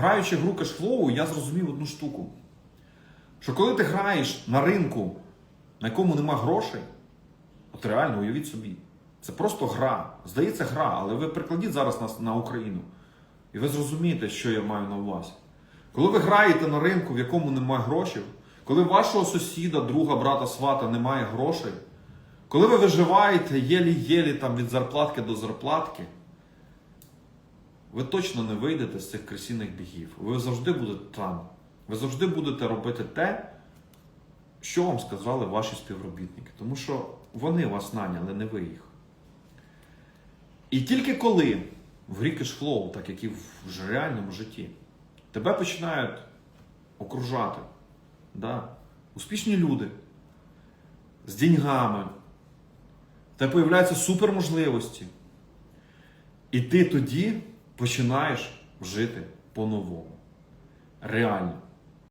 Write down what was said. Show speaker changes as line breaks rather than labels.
граючи гру кешфлоу, я зрозумів одну штуку. Що коли ти граєш на ринку, на якому нема грошей, от реально уявіть собі, це просто гра. Здається, гра, але ви прикладіть зараз на, на Україну. І ви зрозумієте, що я маю на увазі. Коли ви граєте на ринку, в якому немає грошей, коли вашого сусіда, друга, брата, свата немає грошей, коли ви виживаєте єлі-єлі там від зарплатки до зарплатки, ви точно не вийдете з цих кресійних бігів. Ви завжди будете там. Ви завжди будете робити те, що вам сказали ваші співробітники. Тому що вони вас наняли, не ви їх. І тільки коли в грі кешфлоу, так як і в реальному житті, тебе починають окружати да, успішні люди з деньгами, в тебе появляються суперможливості. І ти тоді починаєш жити по-новому. Реально.